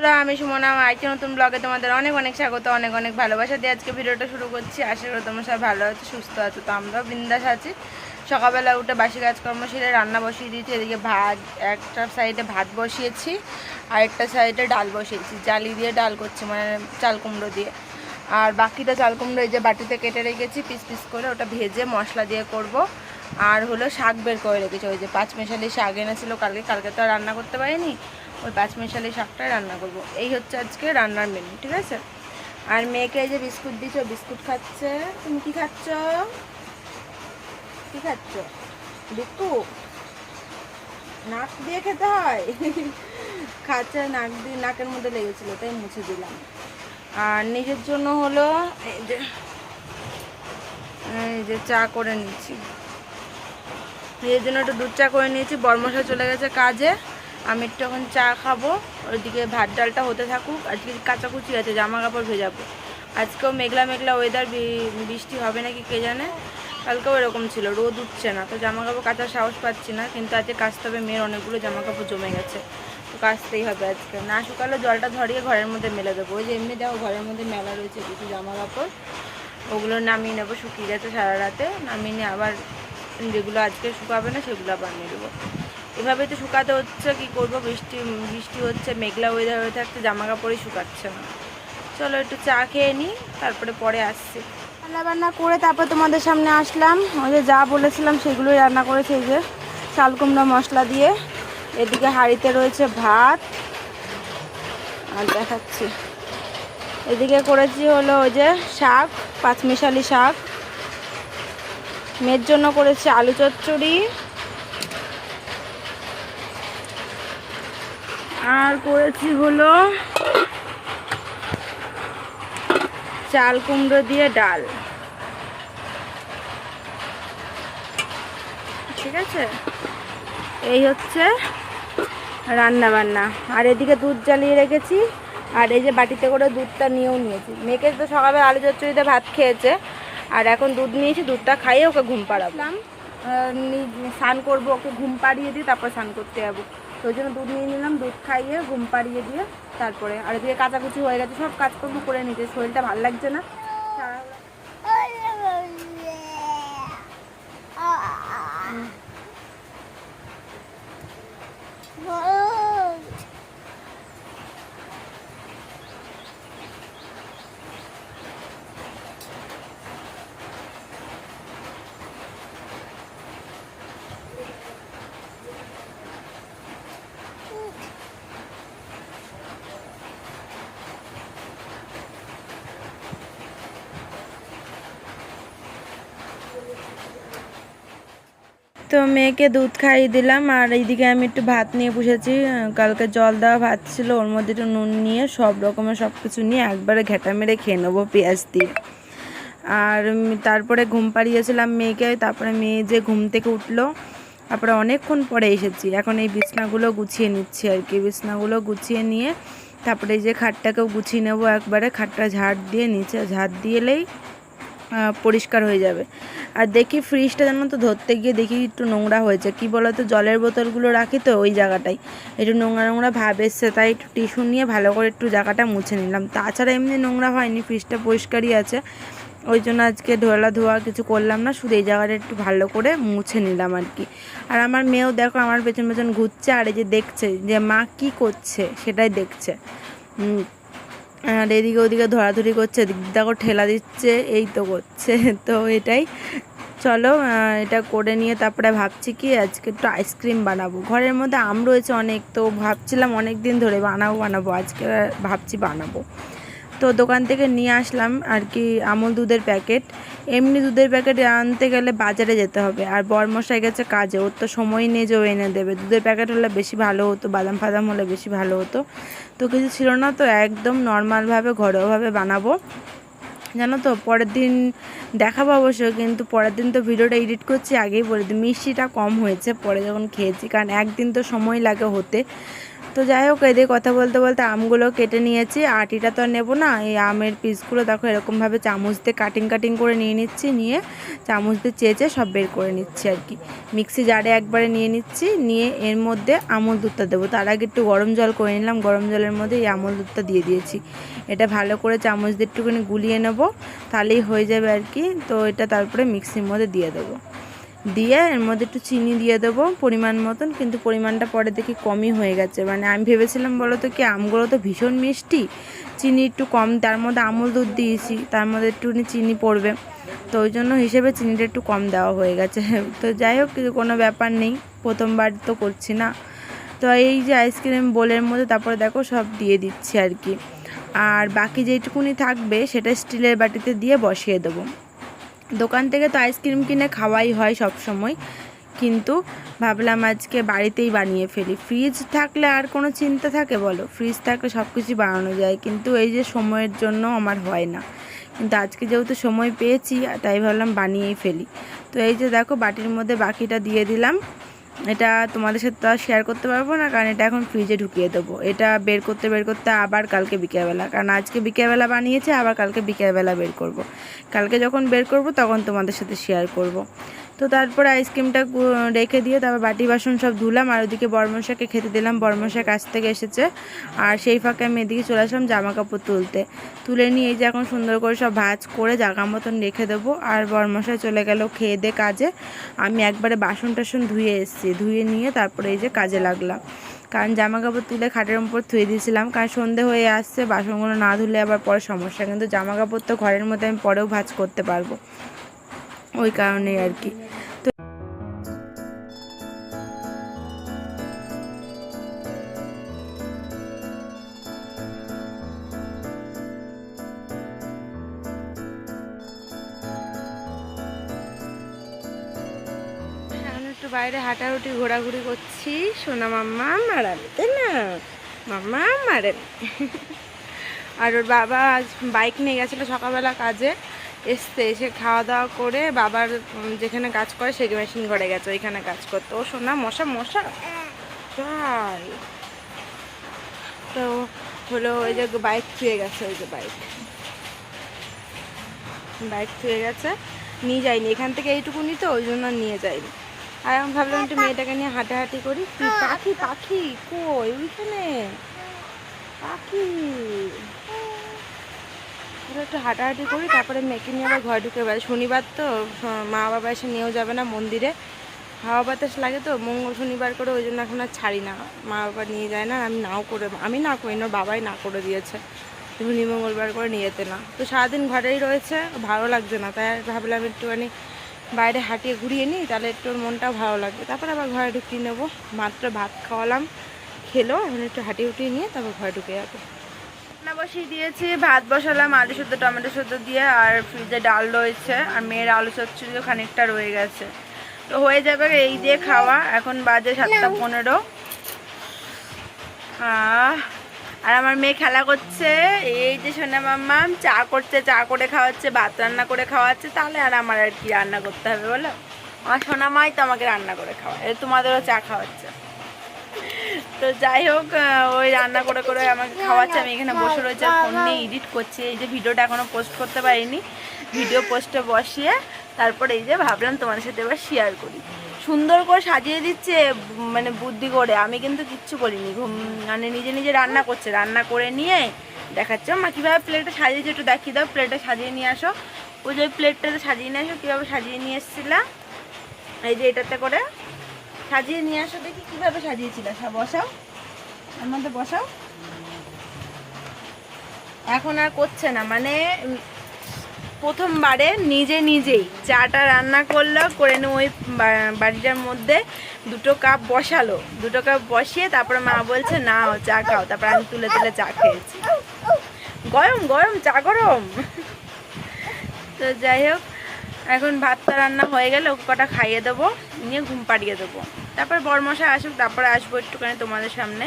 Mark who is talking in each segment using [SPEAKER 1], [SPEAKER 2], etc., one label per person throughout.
[SPEAKER 1] আমি সুমনা আরেকটি নতুন ব্লগে তোমাদের অনেক অনেক স্বাগত, অনেক অনেক ভালোবাসা দিয়ে আজকে ভিডিওটা শুরু করছি। আশা করি তোমরা সবাই ভালো আছো, সুস্থ আছো, তো আমরাও বিন্দাস আছি। সকালবেলা উঠে বাসি কাজকর্ম সেরে রান্না বসিয়ে দিয়েছি, এদিকে ভাত, একটা সাইডে ভাত বসিয়েছি, আর একটা সাইডে ডাল বসিয়েছি, জালি দিয়ে ডাল করছি মানে চাল কুমড়ো দিয়ে। আর বাকিটা চাল কুমড়ো এই যে বাটিতে কেটে রেখেছি পিস পিস করে ওটা ভেজে মশলা দিয়ে করব। আর হলো শাক বের করে রেখেছি, ওই যে পাঁচ মেশালি শাক এনেছিলো কালকে কালকে তো রান্না করতে পারিনি। ওই পাঁচ মেশালি শাকটাই রান্না করব। এই হচ্ছে আজকে রান্নার মেনু ঠিক আছে? আর মেয়েকে এই যে বিস্কুট দিছো বিস্কুট খাচ্ছে। তুমি কি খাচ্ছ? কি খাচ্ছ? বিকু নাক দিয়ে খেতে হয়? খাচ্ছে নাক দিয়ে, নাকের মধ্যে লেগেছিল, তাই মুছে দিলাম। আর নিজের জন্য হলো এই যে এই যে চা করে নিচ্ছি। নিজের জন্য একটু দুধ চা করে নিয়েছি বর্মশা চলে গেছে কাজে। আমি একটু এখন চা খাব, ওইদিকে ভাত ডালটা হতে থাকুক, আজকে কাচাকুচি আছে জামা কাপড় ভেজাবো। আজকেও মেঘলা মেঘলা ওয়েদার বৃষ্টি হবে নাকি কে জানে? কালকেও এরকম ছিল, রোদ উঠছে না, তো জামা কাপড় কাচার সাহস পাচ্ছি না, কিন্তু আজকে কাচতে হবে মেয়ের অনেকগুলো জামা কাপড় জমে গেছে, তো কাচতেই হবে আজকে। না শুকালে, জলটা ধরিয়ে ঘরের মধ্যে মেলে দেবো। ওই যে এমনি দেখো ঘরের মধ্যে মেলা রয়েছে কিছু জামা কাপড় ওগুলো নামিয়ে নেব, শুকিয়ে গেছে সারা রাতে, নামিয়ে নিয়ে আবার যেগুলো আজকে শুকাবে না, সেগুলো আবার নিয়ে দেবো এভাবে তো শুকাতে হচ্ছে, কি করব? বৃষ্টি বৃষ্টি হচ্ছে, মেঘলা ওয়েদার হয়ে থাকতে জামা কাপড়ই শুকাচ্ছে না। চলো একটু চা খেয়ে নিই তারপরে পরে আসছি। রান্না বান্না করে তারপর তোমাদের সামনে আসলাম। যে যা বলেছিলাম সেগুলোই রান্না করেছে, এই যে চাল, কুমড়া, মশলা দিয়ে। এদিকে হাঁড়িতে রয়েছে ভাত। আর দেখাচ্ছি। এদিকে করেছি হলো ওই যে শাক, পাঁচমিশালি শাক। মেয়ের জন্য করেছি আলু চচ্চড়ি। আর করেছি হলো চাল কুমড়ো দিয়ে ডাল। ঠিক আছে? এই হচ্ছে রান্না বান্না। আর এদিকে দুধ জ্বালিয়ে রেখেছি, আর এই যে বাটিতে করে দুধটা নিয়েও নিয়েছি। মেয়েকে তো সকালে আলু চচ্চড়িতে ভাত খেয়েছে, আর এখন দুধ নিয়েছি, দুধটা খাইয়ে ওকে ঘুম পাড়ালাম স্নান করব, ওকে ঘুম পাড়িয়ে দিয়ে তারপর স্নান করতে যাব। তো ওই জন্য দুধ নিয়ে নিলাম, দুধ খাইয়ে, ঘুম পাড়িয়ে দিয়ে তারপরে আর এদিকে কাচাকুচি হয়ে গেছে, সব কাজকর্ম করে নিতে শরীরটা ভালো লাগছে না সারা- তো মেয়েকে দুধ খাইয়ে দিলাম, আর এইদিকে আমি একটু ভাত নিয়ে বসেছি। কালকে জল দেওয়া ভাত ছিল, ওর মধ্যে একটু নুন নিয়ে সব রকমের সব কিছু নিয়ে একবারে ঘেটা মেরে খেয়ে নেব পেঁয়াজ দিয়ে। আর তারপরে ঘুম পাড়িয়েছিলাম মেয়েকে, তারপরে মেয়ে যে ঘুম থেকে উঠল, তারপরে অনেকক্ষণ পরে এসেছি। এখন এই বিছনাগুলো গুছিয়ে নিচ্ছি আর কি। বিছনাগুলো গুছিয়ে নিয়ে, তারপরে এই যে খাটটাকেও গুছিয়ে নেব একবারে, খাটটা ঝাড় দিয়ে নিচে ঝাড় দিয়েলেই পরিষ্কার হয়ে যাবে। আর দেখি ফ্রিজটা যেন তো ধরতে গিয়ে দেখি একটু নোংরা হয়েছে। কি বলো তো জলের বোতলগুলো রাখি তো ওই জায়গাটায় একটু নোংরা নোংরা ভাব এসছে, তাই একটু টিস্যু নিয়ে ভালো করে একটু জায়গাটা মুছে নিলাম। তাছাড়া এমনি নোংরা হয়নি ফ্রিজটা পরিষ্কারই আছে। ওই জন্য আজকে ধোলা ধোয়া কিছু করলাম না, শুধু এই জায়গাটা একটু ভালো করে মুছে নিলাম আর কি। আর আমার মেয়েও দেখো আমার পেছন পেছন ঘুরছে, আর এই যে দেখছে যে মা কি করছে, সেটাই দেখছে। আর এদিকে ওদিকে ধরাধরি করছে, দেখো ঠেলা দিচ্ছে, এই তো করছে। তো এটাই। চলো এটা করে নিয়ে তারপরে ভাবছি কি, আজকে একটু আইসক্রিম বানাবো। ঘরের মধ্যে আম রয়েছে অনেক, তো ভাবছিলাম অনেক দিন ধরে বানাবো বানাবো। আজকে ভাবছি বানাবো। তো দোকান থেকে নিয়ে আসলাম আর কি আমুল দুধের প্যাকেট। এমনি দুধের প্যাকেট আনতে গেলে বাজারে যেতে হবে। আর বরমশাই গেছে কাজে, ওর তো সময় নেই যে এনে দেবে। দুধের প্যাকেট হলে বেশি ভালো হতো, বাদাম ফাদাম হলে বেশি ভালো হতো। তো কিছু ছিল না তো একদম নর্মালভাবে, ঘরোয়াভাবে বানাবো। জানো তো, পরের দিন দেখাবো অবশ্য, কিন্তু পরের দিন তো ভিডিওটা এডিট করছি, আগেই বলে দিই, মিষ্টিটা কম হয়েছে পরে যখন খেয়েছি, কারণ একদিন তো সময় লাগে হতে। তো যাই হোক এদের কথা বলতে বলতে আমগুলো কেটে নিয়েছি, আটিটা তো আর নেব না। এই আমের পিসগুলো দেখো, এরকমভাবে চামচ দিয়ে কাটিং কাটিং করে নিয়ে নিচ্ছি, নিয়ে চামচ দিয়ে চেঁচে সব বের করে নিচ্ছি আর কি। মিক্সি জারে একবারে নিয়ে নিচ্ছি, নিয়ে এর মধ্যে আমল দুধটা দেবো। তার আগে একটু গরম জল করে নিলাম, গরম জলের মধ্যে এই আমল দুধটা দিয়ে দিয়েছি। এটা ভালো করে চামচ দিয়ে একটুখানি গুলিয়ে নেব, তাহলেই হয়ে যাবে আর কি। তো এটা তারপরে মিক্সির মধ্যে দিয়ে দেবো। দিয়ে এর মধ্যে একটু চিনি দিয়ে দেবো পরিমাণ মতন, কিন্তু পরিমাণটা পরে দেখি কমই হয়ে গেছে। মানে আমি ভেবেছিলাম বলো তো কি, আমগুলো তো ভীষণ মিষ্টি, চিনি একটু কম, তার মধ্যে আমুল দুধ দিয়েছি, তার মধ্যে একটুখানি চিনি পড়বে। তো ওই জন্য হিসেবে চিনিটা একটু কম দেওয়া হয়ে গেছে। তো যাই হোক কোনো ব্যাপার নেই, প্রথমবার তো করছি না। তো এই যে আইসক্রিম বোলের মধ্যে, তারপরে দেখো সব দিয়ে দিচ্ছি আর কি। আর বাকি যেটুকুনি থাকবে, সেটা স্টিলের বাটিতে দিয়ে বসিয়ে দেবো। দোকান থেকে তো আইসক্রিম কিনে খাওয়াই হয় সব সময়। কিন্তু ভাবলাম আজকে বাড়িতেই বানিয়ে ফেলি। ফ্রিজ থাকলে আর কোনো চিন্তা থাকে বলো? ফ্রিজ থাকলে সব কিছুই বানানো যায়। কিন্তু এই যে সময়ের জন্য আমার হয় না। কিন্তু আজকে যেহেতু সময় পেয়েছি, তাই ভাবলাম বানিয়েই ফেলি। তো এই যে দেখো বাটির মধ্যে বাকিটা দিয়ে দিলাম। এটা তোমাদের সাথে তো শেয়ার করতে পারব না, কারণ এটা এখন ফ্রিজে ঢুকিয়ে দেবো এটা বের করতে বের করতে আবার কালকে বিকেলবেলা কারণ আজকে বিকেলবেলা বানিয়েছে, আবার কালকে বিকেলবেলা বের করব। কালকে যখন বের করব, তখন তোমাদের সাথে শেয়ার করব। তো তারপরে আইসক্রিমটা রেখে দিয়ে তারপর বাটি বাসন সব ধুলাম, আর ওদিকে বর্মশাকে খেতে দিলাম। বর্মশা কাছ থেকে এসেছে। আর সেই ফাঁকে আমি এদিকে চলে আসলাম জামা কাপড় তুলতে। তুলে নিয়ে এই যে এখন সুন্দর করে সব ভাজ করে জাগা মতন রেখে দেবো। আর বর্মশাই চলে গেল খেয়ে দে কাজে। আমি একবারে বাসন টাসন ধুয়ে এসেছি। ধুয়ে নিয়ে তারপরে এই যে কাজে লাগলাম। কারণ জামা কাপড় তুলে খাটের উপর ধুয়ে দিয়েছিলাম। কারণ সন্ধে হয়ে আসছে, বাসনগুলো না ধুলে আবার পরে সমস্যা। কিন্তু জামা কাপড় তো ঘরের মধ্যে আমি পরেও ভাজ করতে পারব। ওই কারণেই আর কি। তো একটু বাইরে হাঁটাহুটি, ঘোরাঘুরি করছি। সোনা মাম্মা মারাবে তাই না, মাম্মা, মারে। আর ওর বাবা আজ বাইক নিয়ে গেছিল সকালবেলা কাজে। এসতে এসে খাওয়া দাওয়া করে বাবার যেখানে কাজ করে সেই মেশিন ঘরে গেছে, ওইখানে কাজ করতে। ও শোনা মশা মশা। তাই তো হলো ওই যে বাইক ছুঁয়ে গেছে, ওই যে বাইক বাইক ছুঁয়ে গেছে, নিয়ে যাইনি এখান থেকে এইটুকুনি তো, ওই জন্য নিয়ে যাইনি আর আমি ভাবলাম একটু মেয়েটাকে নিয়ে হাঁটাহাঁটি করি। পাখি পাখি? কই? ওইখানে? পাখি। ওরা একটু হাঁটাহাঁটি করি, তারপরে মেয়েকে নিয়ে আবার ঘরে ঢুকে বেড়াই। শনিবার তো মা বাবা এসে নিয়েও যাবে না মন্দিরে। হাওয়া বাতাস লাগে তো, মঙ্গল শনিবার করে ওই জন্য এখন আর ছাড়ি না। মা বাবা নিয়ে যায় না, আমি নাও করে, আমি না করি না বাবাই না করে দিয়েছে। শনি মঙ্গলবার করে নিয়ে যেতে না। তো সারাদিন ঘরেই রয়েছে, ভালো লাগছে না। তাই ভাবলাম একটুখানি বাইরে হাঁটিয়ে ঘুরিয়ে নিই, তাহলে একটু মনটাও ভালো লাগবে। তারপর আবার ঘরে ঢুকিয়ে নেব। মাত্র ভাত খাওয়ালাম, খেলো, এখন একটু হাঁটিয়ে উঠিয়ে নিয়ে তারপর ঘরে ঢুকে যাব। রান্না বসিয়ে দিয়েছি ভাত বসালাম আলু সুদ্ধ টমেটো সুদ্ধ দিয়ে আর ফ্রিজে ডাল রয়েছে আর মেয়ের আলু চচ্চড়িও খানিকটা রয়ে গেছে। তো হয়ে যাবে এই দিয়ে খাওয়া এখন বাজে সাতটা পনেরো। আর আমার মেয়ে খেলা করছে এই যে সোনা মাম্মাম চা করছে চা করে খাওয়াচ্ছে ভাত রান্না করে খাওয়াচ্ছে তাহলে আর আমার আর কি রান্না করতে হবে বলো? আমার সোনা মাই তো আমাকে রান্না করে খাওয়া এই তোমাদেরও চা খাওয়াচ্ছে। তো যাই হোক ওই রান্না করে করে আমাকে খাওয়াচ্ছে, আমি এখানে বসে রয়েছে ফোন নিয়ে এডিট করছি। এই যে ভিডিওটা এখনও পোস্ট করতে পারিনি ভিডিও পোস্টে বসিয়ে তারপর এই যে ভাবলাম তোমার সাথে এবার শেয়ার করি। সুন্দর করে সাজিয়ে দিচ্ছে মানে বুদ্ধি করে, আমি কিন্তু কিচ্ছু করিনি, ঘুম- মানে নিজে নিজে রান্না করছে, রান্না করে নিয়ে দেখাচ্ছে, মা, কীভাবে প্লেটটা সাজিয়েছে একটু দেখিয়ে দাও প্লেটটা সাজিয়ে নিয়ে আসো। ওই যে প্লেটটাতে সাজিয়ে নিয়ে আসো, কীভাবে সাজিয়ে নিয়ে এসেছিলাম? এই যে এটাতে করে সাজিয়ে নিয়ে আসো দেখি কীভাবে সাজিয়েছিলে। বসাও। এর মধ্যে বসাও। এখন আর করছে না মানে প্রথমবারে নিজে নিজেই চাটা রান্না করল, করে নিয়ে ওই বাড়িটার মধ্যে দুটো কাপ বসালো। দুটো কাপ বসিয়ে তারপরে মা বলছে না চা খাও। তারপর আমি তুলে তুলে চা খেয়েছি। গরম গরম, চা গরম। তো যাই হোক, এখন ভাতটা রান্না হয়ে গেলে ওকে কটা খাইয়ে দেবো। নিয়ে ঘুম পাড়িয়ে দেবো। তারপর বরমশাই আসুক তারপরে আসব একটুখানি তোমাদের সামনে।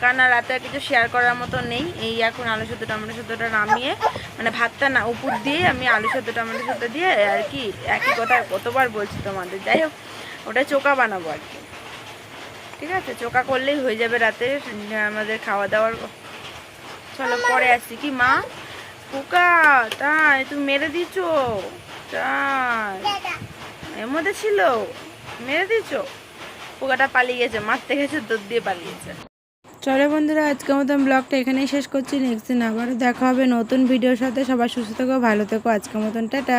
[SPEAKER 1] কারণ আর রাতে আর কিছু শেয়ার করার মতো নেই। এই এখন আলু সেদ্ধ টমেটো সেদ্ধটা নামিয়ে মানে ভাতটা না উপর দিয়ে আমি আলু সেদ্ধ টমেটো সেদ্ধ দিয়ে আর কি একই কথা কতবার বলছি তোমাদের। যাই হোক ওটা চোকা বানাবো আর কি। ঠিক আছে? চোকা করলেই হয়ে যাবে রাতে আমাদের খাওয়া দাওয়ার। চলো পরে আসছি। কি মা? পোকা তাই তুমি মেরে দিচ্ছ তাই। এর মধ্যে ছিল? মেরে দিচ্ছ পোকাটা পালিয়ে গেছে মারতে গেছে, দুধ দিয়ে পালিয়েছে। চলো বন্ধুরা, আজকের মতন ব্লগটা এখানেই শেষ করছি। নেক্সট দিন আবারও দেখা হবে নতুন ভিডিওর সাথে। সবাই সুস্থ থেকো, ভালো থেকো। আজকের মতন, টাটা।